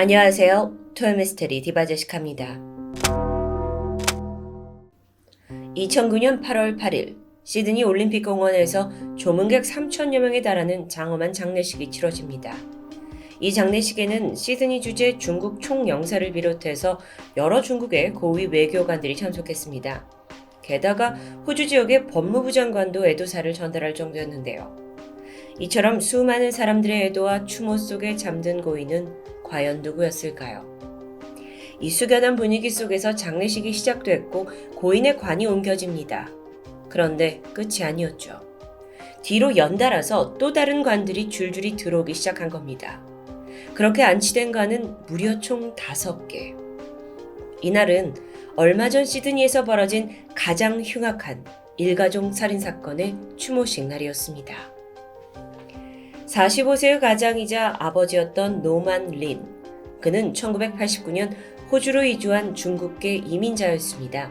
안녕하세요. 토요미스테리 디바제시카입니다. 2009년 8월 8일 시드니 올림픽 공원에서 조문객 3천여 명에 달하는 장엄한 장례식이 치러집니다. 이 장례식에는 시드니 주재 중국 총영사를 비롯해서 여러 중국의 고위 외교관들이 참석했습니다. 게다가 호주 지역의 법무부 장관도 애도사를 전달할 정도였는데요. 이처럼 수많은 사람들의 애도와 추모 속에 잠든 고인은 과연 누구였을까요? 이 숙연한 분위기 속에서 장례식이 시작됐고 고인의 관이 옮겨집니다. 그런데 끝이 아니었죠. 뒤로 연달아서 또 다른 관들이 줄줄이 들어오기 시작한 겁니다. 그렇게 안치된 관은 무려 총 다섯 개. 이날은 얼마 전 시드니에서 벌어진 가장 흉악한 일가족 살인 사건의 추모식 날이었습니다. 45세의 가장이자 아버지였던 노만 린. 그는 1989년 호주로 이주한 중국계 이민자였습니다.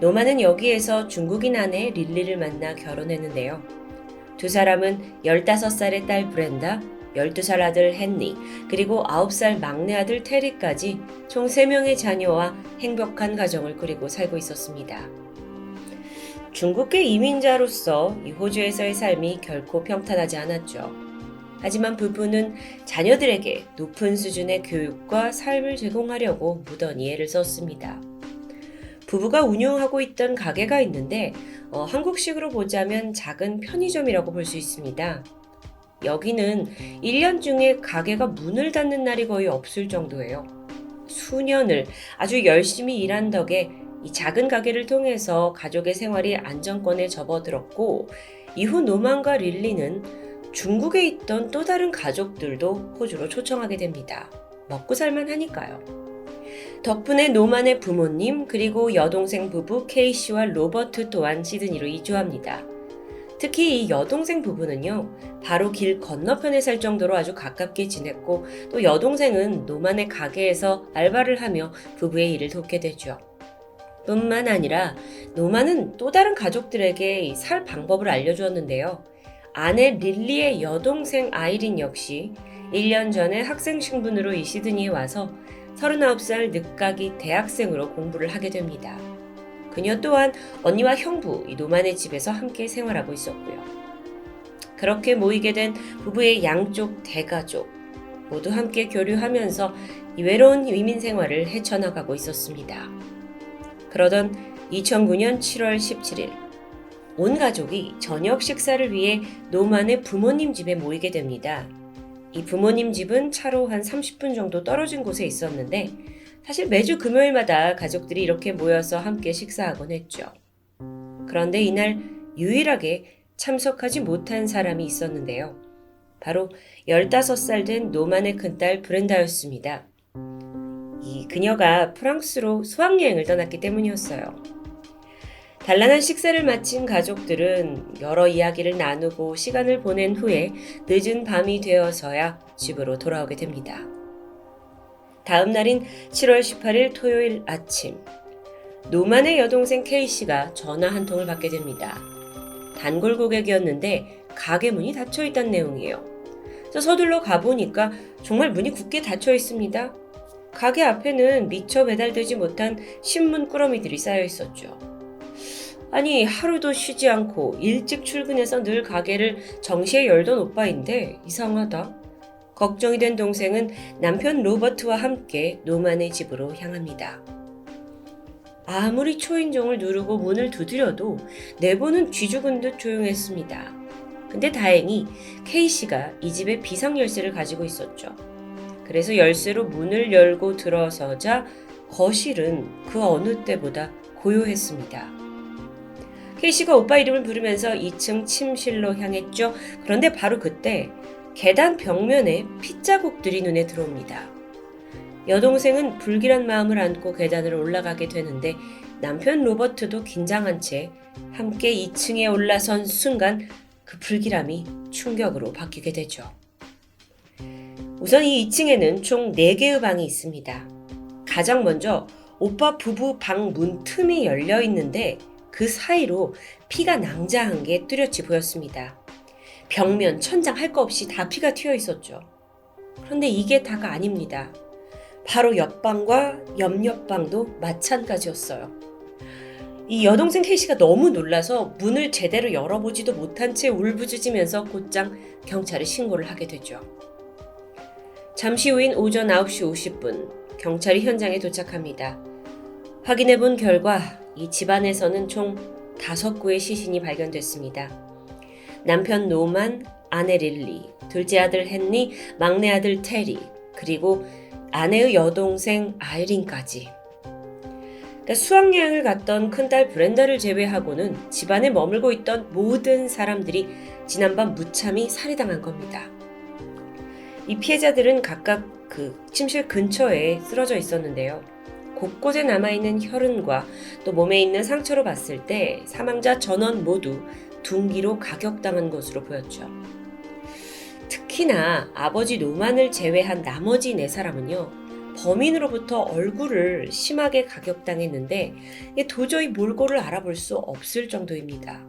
노만은 여기에서 중국인 아내 릴리를 만나 결혼했는데요. 두 사람은 15살의 딸 브렌다, 12살 아들 헨리, 그리고 9살 막내 아들 테리까지 총 3명의 자녀와 행복한 가정을 꾸리고 살고 있었습니다. 중국계 이민자로서 이 호주에서의 삶이 결코 평탄하지 않았죠. 하지만 부부는 자녀들에게 높은 수준의 교육과 삶을 제공하려고 무던히 애를 썼습니다. 부부가 운영하고 있던 가게가 있는데 어, 한국식으로 보자면 작은 편의점이라고 볼 수 있습니다. 여기는 1년 중에 가게가 문을 닫는 날이 거의 없을 정도예요. 수년을 아주 열심히 일한 덕에 이 작은 가게를 통해서 가족의 생활이 안정권에 접어들었고 이후 노만과 릴리는 중국에 있던 또 다른 가족들도 호주로 초청하게 됩니다. 먹고 살만 하니까요. 덕분에 노만의 부모님 그리고 여동생 부부 케이씨와 로버트 또한 시드니로 이주합니다. 특히 이 여동생 부부는요, 바로 길 건너편에 살 정도로 아주 가깝게 지냈고, 또 여동생은 노만의 가게에서 알바를 하며 부부의 일을 돕게 되죠. 뿐만 아니라 노만은 또 다른 가족들에게 살 방법을 알려주었는데요. 아내 릴리의 여동생 아이린 역시 1년 전에 학생 신분으로 이 시드니에 와서 39살 늦가기 대학생으로 공부를 하게 됩니다. 그녀 또한 언니와 형부 이 노만의 집에서 함께 생활하고 있었고요. 그렇게 모이게 된 부부의 양쪽 대가족 모두 함께 교류하면서 이 외로운 위민 생활을 헤쳐나가고 있었습니다. 그러던 2009년 7월 17일 온 가족이 저녁 식사를 위해 노만의 부모님 집에 모이게 됩니다. 이 부모님 집은 차로 한 30분 정도 떨어진 곳에 있었는데 사실 매주 금요일마다 가족들이 이렇게 모여서 함께 식사하곤 했죠. 그런데 이날 유일하게 참석하지 못한 사람이 있었는데요. 바로 15살 된 노만의 큰딸 브렌다였습니다. 이 그녀가 프랑스로 수학여행을 떠났기 때문이었어요. 단란한 식사를 마친 가족들은 여러 이야기를 나누고 시간을 보낸 후에 늦은 밤이 되어서야 집으로 돌아오게 됩니다. 다음 날인 7월 18일 토요일 아침, 노만의 여동생 케이씨가 전화 한 통을 받게 됩니다. 단골 고객이었는데 가게 문이 닫혀 있다는 내용이에요. 서둘러 가보니까 정말 문이 굳게 닫혀 있습니다. 가게 앞에는 미처 배달되지 못한 신문 꾸러미들이 쌓여 있었죠. 아니, 하루도 쉬지 않고 일찍 출근해서 늘 가게를 정시에 열던 오빠인데 이상하다. 걱정이 된 동생은 남편 로버트와 함께 노만의 집으로 향합니다. 아무리 초인종을 누르고 문을 두드려도 내부는 쥐죽은 듯 조용했습니다. 근데 다행히 K씨가 이 집에 비상 열쇠를 가지고 있었죠. 그래서 열쇠로 문을 열고 들어서자 거실은 그 어느 때보다 고요했습니다. K씨가 오빠 이름을 부르면서 2층 침실로 향했죠. 그런데 바로 그때 계단 벽면에 핏자국들이 눈에 들어옵니다. 여동생은 불길한 마음을 안고 계단을 올라가게 되는데 남편 로버트도 긴장한 채 함께 2층에 올라선 순간 그 불길함이 충격으로 바뀌게 되죠. 우선 이 2층에는 총 4개의 방이 있습니다. 가장 먼저 오빠 부부 방 문 틈이 열려 있는데 그 사이로 피가 낭자한 게 뚜렷이 보였습니다. 벽면, 천장 할 거 없이 다 피가 튀어 있었죠. 그런데 이게 다가 아닙니다. 바로 옆방과 옆옆방도 마찬가지였어요. 이 여동생 케이씨가 너무 놀라서 문을 제대로 열어보지도 못한 채 울부짖으면서 곧장 경찰에 신고를 하게 되죠. 잠시 후인 오전 9시 50분, 경찰이 현장에 도착합니다. 확인해 본 결과 이 집안에서는 총 다섯 구의 시신이 발견됐습니다. 남편 노만, 아내 릴리, 둘째 아들 헨리, 막내 아들 테리, 그리고 아내의 여동생 아이린까지. 그러니까 수학여행을 갔던 큰딸 브렌다를 제외하고는 집안에 머물고 있던 모든 사람들이 지난밤 무참히 살해당한 겁니다. 이 피해자들은 각각 그 침실 근처에 쓰러져 있었는데요. 곳곳에 남아있는 혈흔과 또 몸에 있는 상처로 봤을 때 사망자 전원 모두 둔기로 가격당한 것으로 보였죠. 특히나 아버지 노만을 제외한 나머지 네 사람은요, 범인으로부터 얼굴을 심하게 가격당했는데 도저히 몰골을 알아볼 수 없을 정도입니다.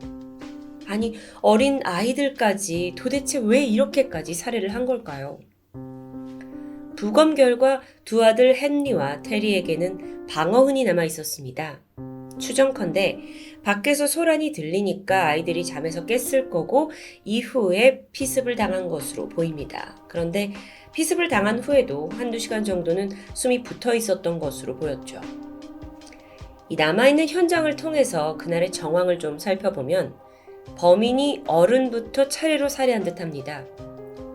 아니, 어린 아이들까지 도대체 왜 이렇게까지 살해를 한 걸까요? 부검 결과 두 아들 헨리와 테리에게는 방어흔이 남아 있었습니다. 추정컨대 밖에서 소란이 들리니까 아이들이 잠에서 깼을 거고 이후에 피습을 당한 것으로 보입니다. 그런데 피습을 당한 후에도 한두 시간 정도는 숨이 붙어 있었던 것으로 보였죠. 이 남아있는 현장을 통해서 그날의 정황을 좀 살펴보면 범인이 어른부터 차례로 살해한 듯 합니다.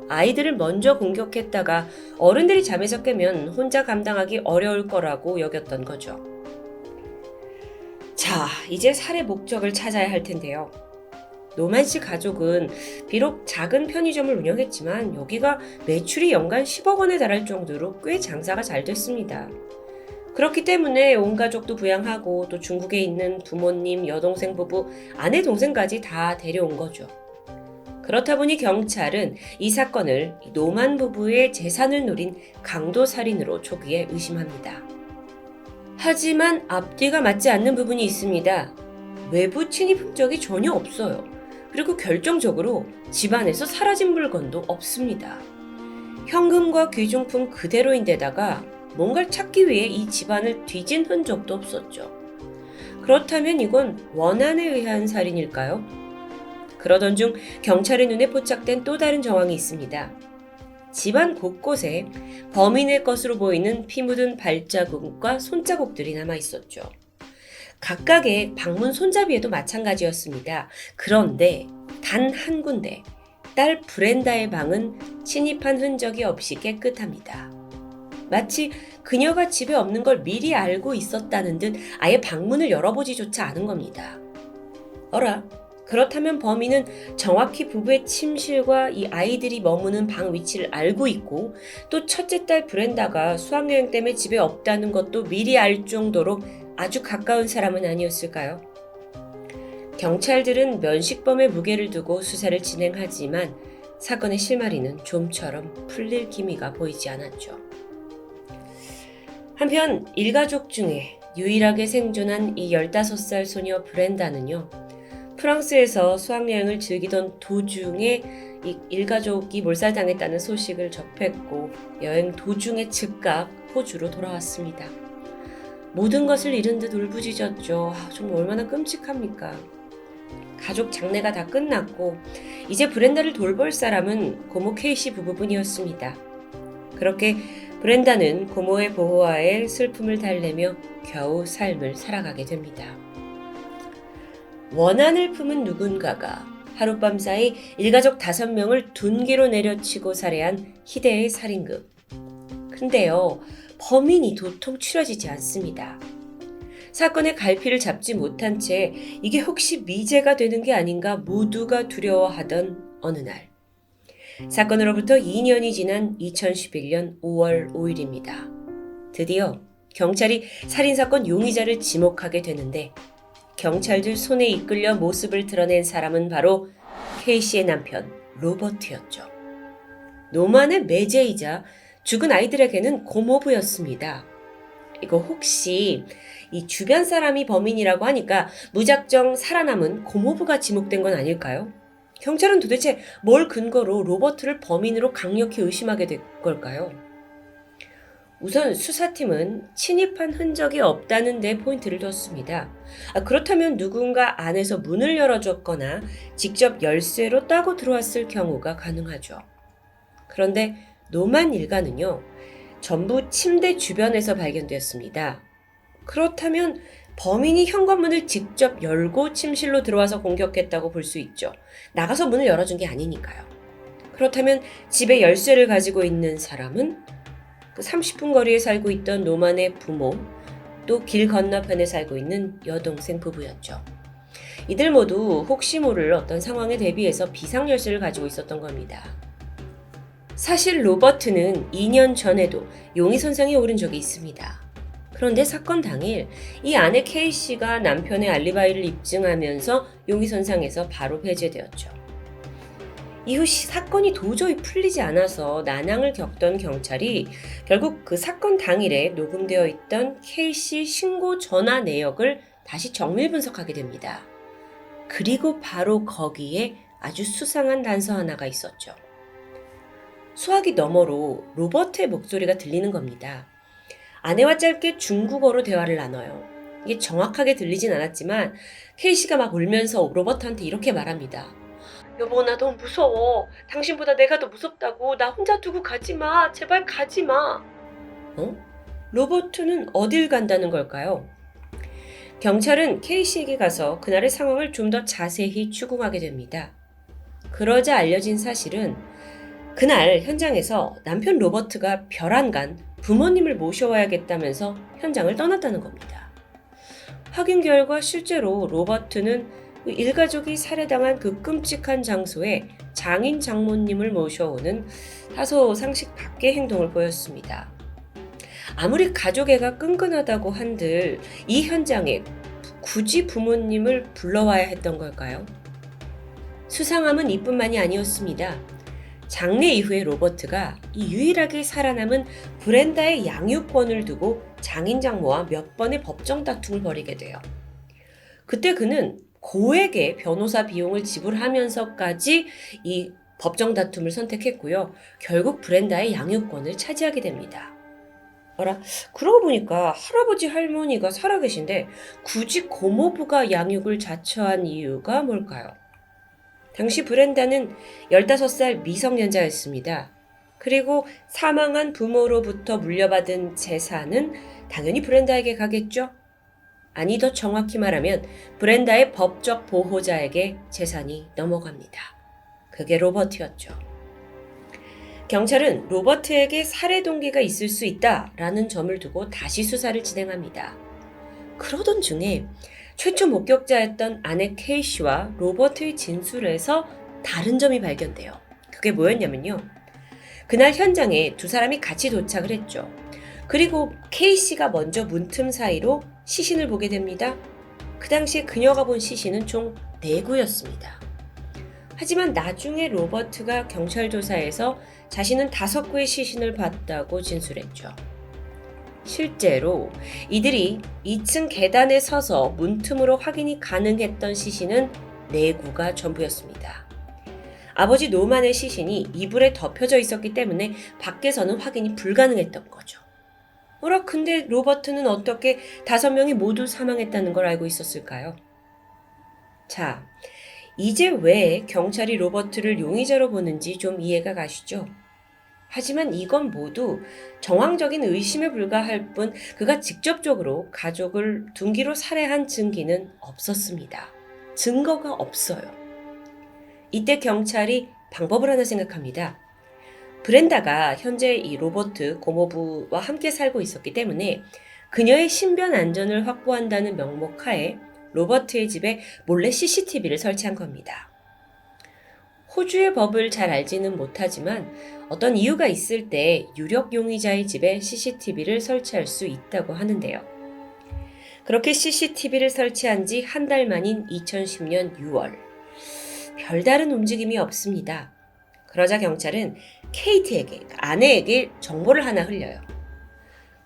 아이들을 먼저 공격했다가 어른들이 잠에서 깨면 혼자 감당하기 어려울 거라고 여겼던 거죠. 자, 이제 살해 목적을 찾아야 할 텐데요. 노만 씨 가족은 비록 작은 편의점을 운영했지만 여기가 매출이 연간 10억 원에 달할 정도로 꽤 장사가 잘 됐습니다. 그렇기 때문에 온 가족도 부양하고 또 중국에 있는 부모님, 여동생 부부, 아내 동생까지 다 데려온 거죠. 그렇다 보니 경찰은 이 사건을 노만 부부의 재산을 노린 강도 살인으로 초기에 의심합니다. 하지만 앞뒤가 맞지 않는 부분이 있습니다. 외부 침입 흔적이 전혀 없어요. 그리고 결정적으로 집안에서 사라진 물건도 없습니다. 현금과 귀중품 그대로인데다가 뭔가를 찾기 위해 이 집안을 뒤진 흔적도 없었죠. 그렇다면 이건 원한에 의한 살인일까요? 그러던 중 경찰의 눈에 포착된 또 다른 정황이 있습니다. 집안 곳곳에 범인의 것으로 보이는 피 묻은 발자국과 손자국들이 남아 있었죠. 각각의 방문 손잡이에도 마찬가지였습니다. 그런데 단 한 군데, 딸 브렌다의 방은 침입한 흔적이 없이 깨끗합니다. 마치 그녀가 집에 없는 걸 미리 알고 있었다는 듯 아예 방문을 열어보지조차 않은 겁니다. 어라, 그렇다면 범인은 정확히 부부의 침실과 이 아이들이 머무는 방 위치를 알고 있고 또 첫째 딸 브렌다가 수학여행 때문에 집에 없다는 것도 미리 알 정도로 아주 가까운 사람은 아니었을까요? 경찰들은 면식범의 무게를 두고 수사를 진행하지만 사건의 실마리는 좀처럼 풀릴 기미가 보이지 않았죠. 한편 일가족 중에 유일하게 생존한 이 15살 소녀 브렌다는요. 프랑스에서 수학여행을 즐기던 도중에 이 일가족이 몰살당했다는 소식을 접했고 여행 도중에 즉각 호주로 돌아왔습니다. 모든 것을 잃은 듯 울부짖었죠. 아, 정말 얼마나 끔찍합니까? 가족 장례가 다 끝났고 이제 브렌다를 돌볼 사람은 고모 케이시 부부뿐이었습니다. 그렇게 브렌다는 고모의 보호하에 슬픔을 달래며 겨우 삶을 살아가게 됩니다. 원한을 품은 누군가가 하룻밤 사이 일가족 다섯 명을 둔기로 내려치고 살해한 희대의 살인극. 근데요, 범인이 도통 추려지지 않습니다. 사건의 갈피를 잡지 못한 채 이게 혹시 미제가 되는 게 아닌가 모두가 두려워하던 어느 날. 사건으로부터 2년이 지난 2011년 5월 5일입니다. 드디어 경찰이 살인사건 용의자를 지목하게 되는데 경찰들 손에 이끌려 모습을 드러낸 사람은 바로 케이시의 남편 로버트였죠. 노만의 매제이자 죽은 아이들에게는 고모부였습니다. 이거 혹시 이 주변 사람이 범인이라고 하니까 무작정 살아남은 고모부가 지목된 건 아닐까요? 경찰은 도대체 뭘 근거로 로버트를 범인으로 강력히 의심하게 된 걸까요? 우선 수사팀은 침입한 흔적이 없다는 데 포인트를 뒀습니다. 아, 그렇다면 누군가 안에서 문을 열어줬거나 직접 열쇠로 따고 들어왔을 경우가 가능하죠. 그런데 노만 일가는요, 전부 침대 주변에서 발견되었습니다. 그렇다면 범인이 현관문을 직접 열고 침실로 들어와서 공격했다고 볼 수 있죠. 나가서 문을 열어준 게 아니니까요. 그렇다면 집에 열쇠를 가지고 있는 사람은 그 30분 거리에 살고 있던 노만의 부모, 또 길 건너편에 살고 있는 여동생 부부였죠. 이들 모두 혹시 모를 어떤 상황에 대비해서 비상열쇠를 가지고 있었던 겁니다. 사실 로버트는 2년 전에도 용의 선상에 오른 적이 있습니다. 그런데 사건 당일 이 아내 케이 씨가 남편의 알리바이를 입증하면서 용의 선상에서 바로 배제되었죠. 이후 시- 사건이 도저히 풀리지 않아서 난항을 겪던 경찰이 결국 그 사건 당일에 녹음되어 있던 케이 씨 신고 전화 내역을 다시 정밀 분석하게 됩니다. 그리고 바로 거기에 아주 수상한 단서 하나가 있었죠. 수화기 너머로 로버트의 목소리가 들리는 겁니다. 아내와 짧게 중국어로 대화를 나눠요. 이게 정확하게 들리진 않았지만 케이 씨가 막 울면서 로버트한테 이렇게 말합니다. 여보 나 너무 무서워. 당신보다 내가 더 무섭다고. 나 혼자 두고 가지 마. 제발 가지 마. 어? 로버트는 어딜 간다는 걸까요? 경찰은 케이 씨에게 가서 그날의 상황을 좀 더 자세히 추궁하게 됩니다. 그러자 알려진 사실은 그날 현장에서 남편 로버트가 별안간 부모님을 모셔와야겠다면서 현장을 떠났다는 겁니다. 확인 결과 실제로 로버트는 그 일가족이 살해당한 그 끔찍한 장소에 장인 장모님을 모셔오는 다소 상식 밖의 행동을 보였습니다. 아무리 가족애가 끈끈하다고 한들 이 현장에 굳이 부모님을 불러와야 했던 걸까요? 수상함은 이뿐만이 아니었습니다. 장례 이후에 로버트가 이 유일하게 살아남은 브렌다의 양육권을 두고 장인 장모와 몇 번의 법정 다툼을 벌이게 돼요. 그때 그는 고액의 변호사 비용을 지불하면서까지 이 법정 다툼을 선택했고요. 결국 브렌다의 양육권을 차지하게 됩니다. 어라, 그러고 보니까 할아버지 할머니가 살아계신데 굳이 고모부가 양육을 자처한 이유가 뭘까요? 당시 브렌다는 15살 미성년자였습니다. 그리고 사망한 부모로부터 물려받은 재산은 당연히 브렌다에게 가겠죠? 아니, 더 정확히 말하면 브렌다의 법적 보호자에게 재산이 넘어갑니다. 그게 로버트였죠. 경찰은 로버트에게 살해 동기가 있을 수 있다라는 점을 두고 다시 수사를 진행합니다. 그러던 중에 최초 목격자였던 아내 케이 씨와 로버트의 진술에서 다른 점이 발견돼요. 그게 뭐였냐면요. 그날 현장에 두 사람이 같이 도착을 했죠. 그리고 케이 씨가 먼저 문틈 사이로 시신을 보게 됩니다. 그 당시에 그녀가 본 시신은 총 4구였습니다. 하지만 나중에 로버트가 경찰 조사에서 자신은 다섯 구의 시신을 봤다고 진술했죠. 실제로 이들이 2층 계단에 서서 문틈으로 확인이 가능했던 시신은 4구가 전부였습니다. 아버지 노만의 시신이 이불에 덮여져 있었기 때문에 밖에서는 확인이 불가능했던 거죠. 어라, 근데 로버트는 어떻게 다섯 명이 모두 사망했다는 걸 알고 있었을까요? 자, 이제 왜 경찰이 로버트를 용의자로 보는지 좀 이해가 가시죠? 하지만 이건 모두 정황적인 의심에 불과할 뿐 그가 직접적으로 가족을 둔기로 살해한 증기는 없었습니다. 증거가 없어요. 이때 경찰이 방법을 하나 생각합니다. 브렌다가 현재 이 로버트 고모부와 함께 살고 있었기 때문에 그녀의 신변 안전을 확보한다는 명목 하에 로버트의 집에 몰래 CCTV를 설치한 겁니다. 호주의 법을 잘 알지는 못하지만 어떤 이유가 있을 때 유력 용의자의 집에 CCTV를 설치할 수 있다고 하는데요. 그렇게 CCTV를 설치한 지 한 달 만인 2010년 6월. 별다른 움직임이 없습니다. 그러자 경찰은 케이트에게, 아내에게 정보를 하나 흘려요.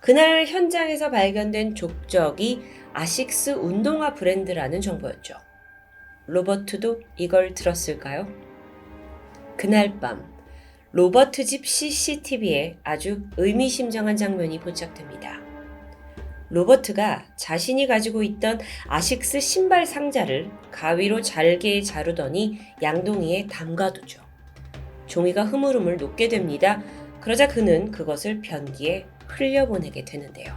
그날 현장에서 발견된 족적이 아식스 운동화 브랜드라는 정보였죠. 로버트도 이걸 들었을까요? 그날 밤 로버트 집 CCTV에 아주 의미심장한 장면이 포착됩니다. 로버트가 자신이 가지고 있던 아식스 신발 상자를 가위로 잘게 자르더니 양동이에 담가두죠. 종이가 흐물흐물 녹게 됩니다. 그러자 그는 그것을 변기에 흘려보내게 되는데요.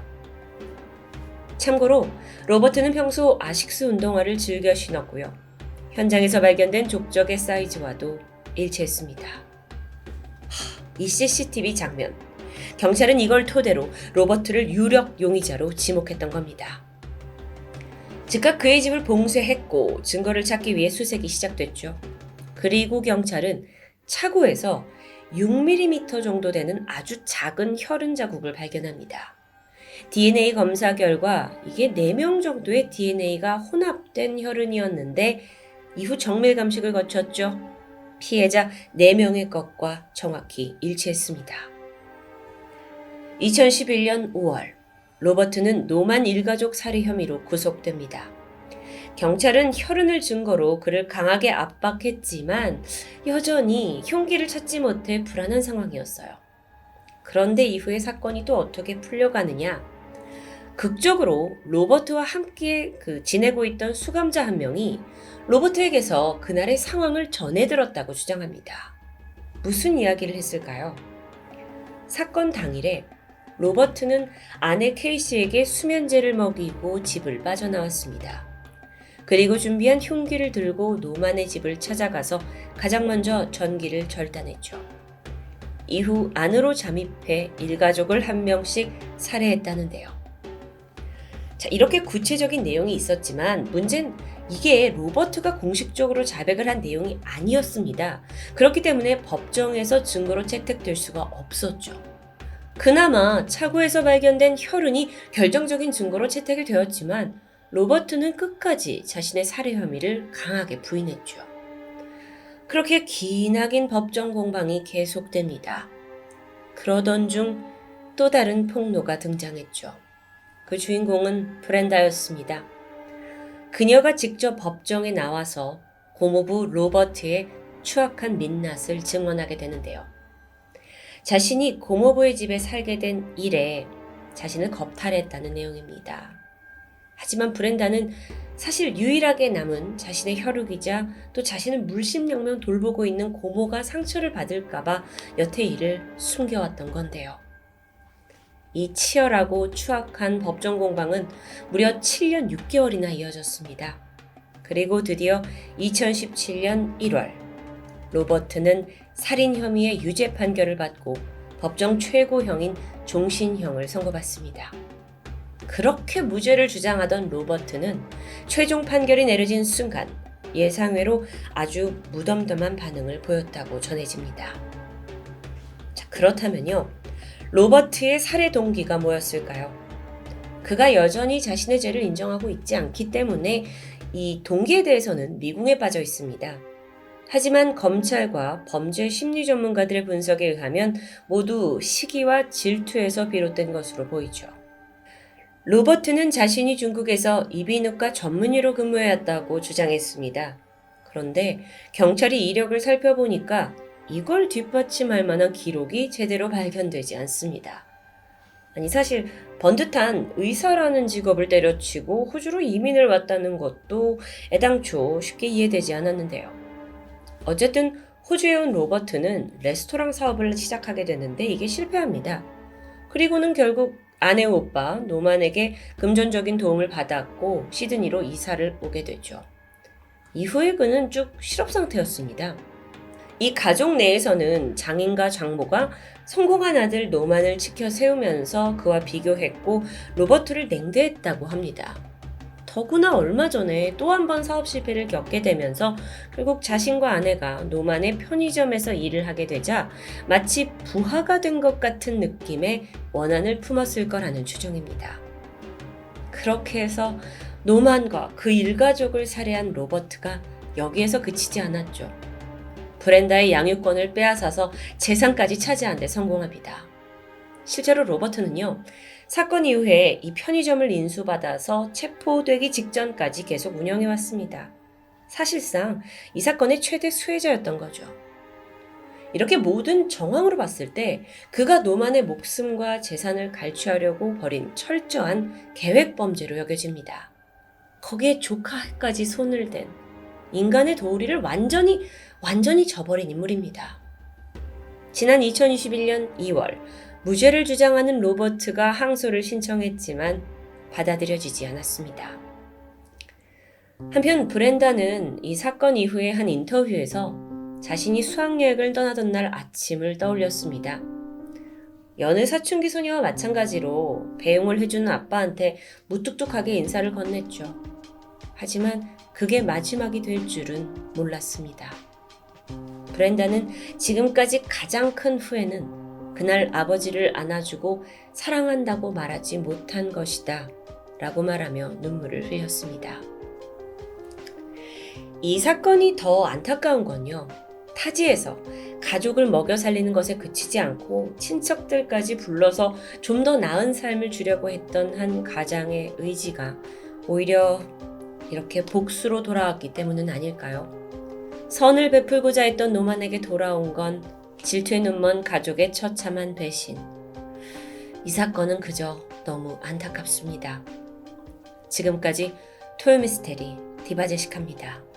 참고로 로버트는 평소 아식스 운동화를 즐겨 신었고요. 현장에서 발견된 족적의 사이즈와도 일치했습니다. 하, 이 CCTV 장면. 경찰은 이걸 토대로 로버트를 유력 용의자로 지목했던 겁니다. 즉각 그의 집을 봉쇄했고 증거를 찾기 위해 수색이 시작됐죠. 그리고 경찰은 차고에서 6mm 정도 되는 아주 작은 혈흔 자국을 발견합니다. DNA 검사 결과 이게 4명 정도의 DNA가 혼합된 혈흔이었는데 이후 정밀 감식을 거쳤죠. 피해자 4명의 것과 정확히 일치했습니다. 2011년 5월, 로버트는 노만 일가족 살해 혐의로 구속됩니다. 경찰은 혈흔을 증거로 그를 강하게 압박했지만 여전히 흉기를 찾지 못해 불안한 상황이었어요. 그런데 이후에 사건이 또 어떻게 풀려가느냐? 극적으로 로버트와 함께 그 지내고 있던 수감자 한 명이 로버트에게서 그날의 상황을 전해 들었다고 주장합니다. 무슨 이야기를 했을까요? 사건 당일에 로버트는 아내 케이시에게 수면제를 먹이고 집을 빠져나왔습니다. 그리고 준비한 흉기를 들고 노만의 집을 찾아가서 가장 먼저 전기를 절단했죠. 이후 안으로 잠입해 일가족을 한 명씩 살해했다는데요. 자, 이렇게 구체적인 내용이 있었지만 문제는 이게 로버트가 공식적으로 자백을 한 내용이 아니었습니다. 그렇기 때문에 법정에서 증거로 채택될 수가 없었죠. 그나마 차고에서 발견된 혈흔이 결정적인 증거로 채택이 되었지만 로버트는 끝까지 자신의 살해 혐의를 강하게 부인했죠. 그렇게 기나긴 법정 공방이 계속됩니다. 그러던 중 또 다른 폭로가 등장했죠. 그 주인공은 브렌다였습니다. 그녀가 직접 법정에 나와서 고모부 로버트의 추악한 민낯을 증언하게 되는데요. 자신이 고모부의 집에 살게 된 일에 자신을 겁탈했다는 내용입니다. 하지만 브렌다는 사실 유일하게 남은 자신의 혈육이자 또 자신을 물심양면 돌보고 있는 고모가 상처를 받을까봐 여태 이를 숨겨왔던 건데요. 이 치열하고 추악한 법정 공방은 무려 7년 6개월이나 이어졌습니다. 그리고 드디어 2017년 1월, 로버트는 살인 혐의의 유죄 판결을 받고 법정 최고형인 종신형을 선고받습니다. 그렇게 무죄를 주장하던 로버트는 최종 판결이 내려진 순간 예상외로 아주 무덤덤한 반응을 보였다고 전해집니다. 자, 그렇다면요. 로버트의 살해 동기가 뭐였을까요? 그가 여전히 자신의 죄를 인정하고 있지 않기 때문에 이 동기에 대해서는 미궁에 빠져 있습니다. 하지만 검찰과 범죄 심리 전문가들의 분석에 의하면 모두 시기와 질투에서 비롯된 것으로 보이죠. 로버트는 자신이 중국에서 이비인후과 전문의로 근무해왔다고 주장했습니다. 그런데 경찰이 이력을 살펴보니까 이걸 뒷받침할 만한 기록이 제대로 발견되지 않습니다. 아니, 사실 번듯한 의사라는 직업을 때려치고 호주로 이민을 왔다는 것도 애당초 쉽게 이해되지 않았는데요. 어쨌든 호주에 온 로버트는 레스토랑 사업을 시작하게 되는데 이게 실패합니다. 그리고는 결국 아내 오빠 노만에게 금전적인 도움을 받았고 시드니로 이사를 오게 되죠. 이후에 그는 쭉 실업 상태였습니다. 이 가족 내에서는 장인과 장모가 성공한 아들 노만을 지켜 세우면서 그와 비교했고 로버트를 냉대했다고 합니다. 더구나 얼마 전에 또 한 번 사업 실패를 겪게 되면서 결국 자신과 아내가 노만의 편의점에서 일을 하게 되자 마치 부하가 된 것 같은 느낌의 원한을 품었을 거라는 추정입니다. 그렇게 해서 노만과 그 일가족을 살해한 로버트가 여기에서 그치지 않았죠. 브렌다의 양육권을 빼앗아서 재산까지 차지한 데 성공합니다. 실제로 로버트는요, 사건 이후에 이 편의점을 인수받아서 체포되기 직전까지 계속 운영해 왔습니다. 사실상 이 사건의 최대 수혜자였던 거죠. 이렇게 모든 정황으로 봤을 때 그가 노만의 목숨과 재산을 갈취하려고 벌인 철저한 계획 범죄로 여겨집니다. 거기에 조카까지 손을 댄 인간의 도리를 완전히 완전히 저버린 인물입니다. 지난 2021년 2월 무죄를 주장하는 로버트가 항소를 신청했지만 받아들여지지 않았습니다. 한편 브렌다는 이 사건 이후의 한 인터뷰에서 자신이 수학여행을 떠나던 날 아침을 떠올렸습니다. 여느 사춘기 소녀와 마찬가지로 배웅을 해주는 아빠한테 무뚝뚝하게 인사를 건넸죠. 하지만 그게 마지막이 될 줄은 몰랐습니다. 브렌다는 지금까지 가장 큰 후회는 그날 아버지를 안아주고 사랑한다고 말하지 못한 것이다. 라고 말하며 눈물을 흘렸습니다. 이 사건이 더 안타까운 건요. 타지에서 가족을 먹여 살리는 것에 그치지 않고 친척들까지 불러서 좀 더 나은 삶을 주려고 했던 한 가장의 의지가 오히려 이렇게 복수로 돌아왔기 때문은 아닐까요? 선을 베풀고자 했던 노만에게 돌아온 건 질투의 눈먼 가족의 처참한 배신. 이 사건은 그저 너무 안타깝습니다. 지금까지 토요미스테리 디바제식합니다.